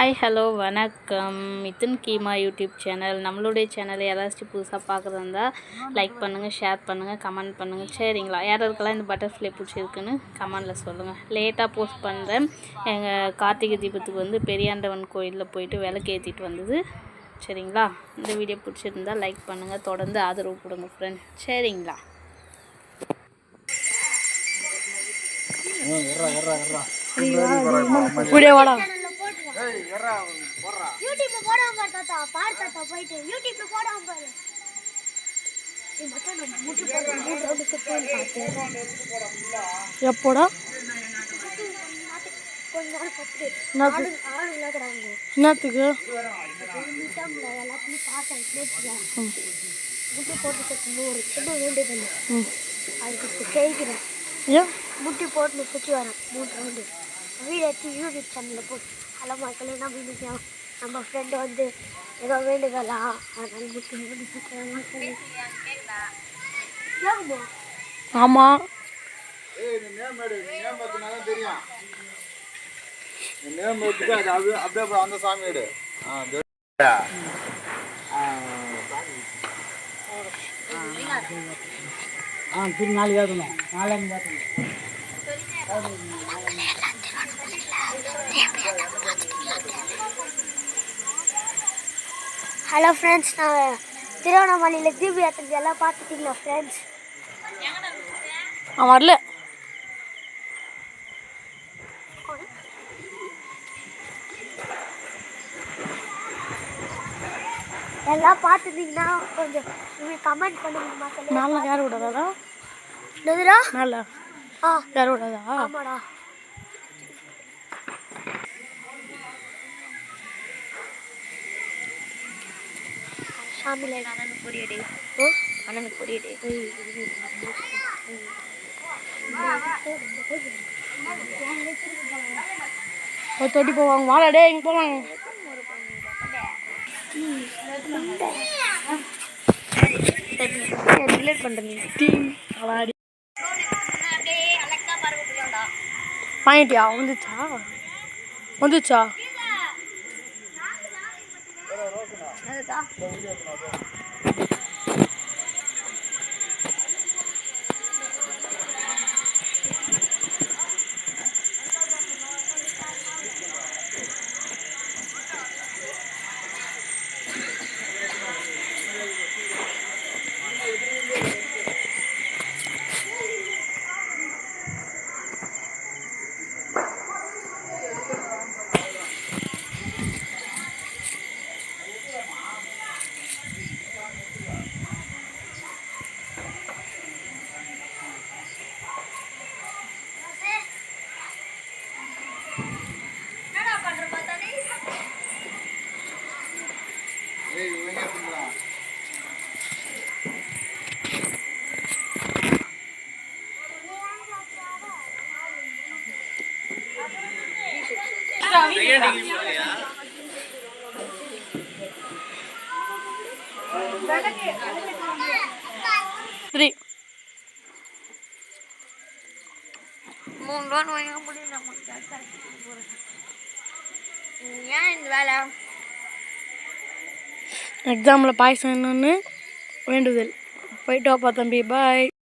Hi hello வணக்கம். Mithun Keema YouTube channel. நம்மளுடைய சேனலை யாராச்சும் புதுசாக பார்க்குறதா லைக் பண்ணுங்கள் ஷேர் பண்ணுங்கள் கமெண்ட் பண்ணுங்கள் சரிங்களா? யார் யாருக்கெல்லாம் இந்த பட்டர்ஃப்ளை பிடிச்சிருக்குன்னு கமெண்டில் சொல்லுங்கள் லேட்டாக போஸ்ட் பண்ணுறேன் எங்கள் கார்த்திகை தீபத்துக்கு வந்து பெரியாண்டவன் கோயிலில் போயிட்டு விளக்கு ஏற்றிட்டு வந்தது. சரிங்களா? இந்த வீடியோ பிடிச்சிருந்தா லைக் பண்ணுங்கள் தொடர்ந்து ஆதரவு கொடுங்க ஃப்ரெண்ட் சரிங்களா? வீடியோ வாடா. யூடியூப்ல போடாம பாரு தாத்தா பாரு தாத்தா போயிட்டு யூடியூப்ல போடாம பாரு ஏய் எப்போடா என்னத்துக்கு அதுக்கு ஏன் முட்டி போட்டு சுற்றி வரேன் மூணு ரவுண்டு வீடு எடுத்து யூடியூப் சேனலில் போட்டு ஹலோ மக்களே நம்ம இன்னைக்கு நம்ம ஃப்ரெண்டு வந்து ஏதோ வேண்டுதலா அதனால சுற்றுறாங்க மக்களே ஏம்மா? ஆமாம் அப்படியே அந்த சாமி எடு ஆ அது ஆ திரு நாளைக்கு ஏற்றணும் நாளைக்கு ஏற்றணும் ஹலோ ஃப்ரெண்ட்ஸ் நான் திருவண்ணாமலையில் தீப யாத்திரை எல்லாம் பார்த்துட்டீங்களா ஃப்ரெண்ட்ஸ் அவன் வரல. எல்லாம் பார்த்துட்டீங்கன்னா கொஞ்சம் கமெண்ட் பண்ணுங்க மக்களே. மேலே யார் விடாதா ஆ. யார் விடாதா ஆமாடா. சாமியில் அண்ணனுக்கு பொரியடி அண்ணனுக்கு பொரியடி ஒரு தொட்டி போவாங்க. வாடா டே இங்கே போவாங்க. டிலேட் பண்ணுறேன் டீம் விளாடி வாங்கிட்டியா? வந்துச்சா? வந்துச்சா? ஏய் இவங்க த்ரீ மூணு லோன் வாங்க முடியல ஏன் இந்த வேலை எக்ஸாமில் பாய்ஸ் வேணும்னு வேண்டுதல். போயிட்டு வாப்பா தம்பி பாய்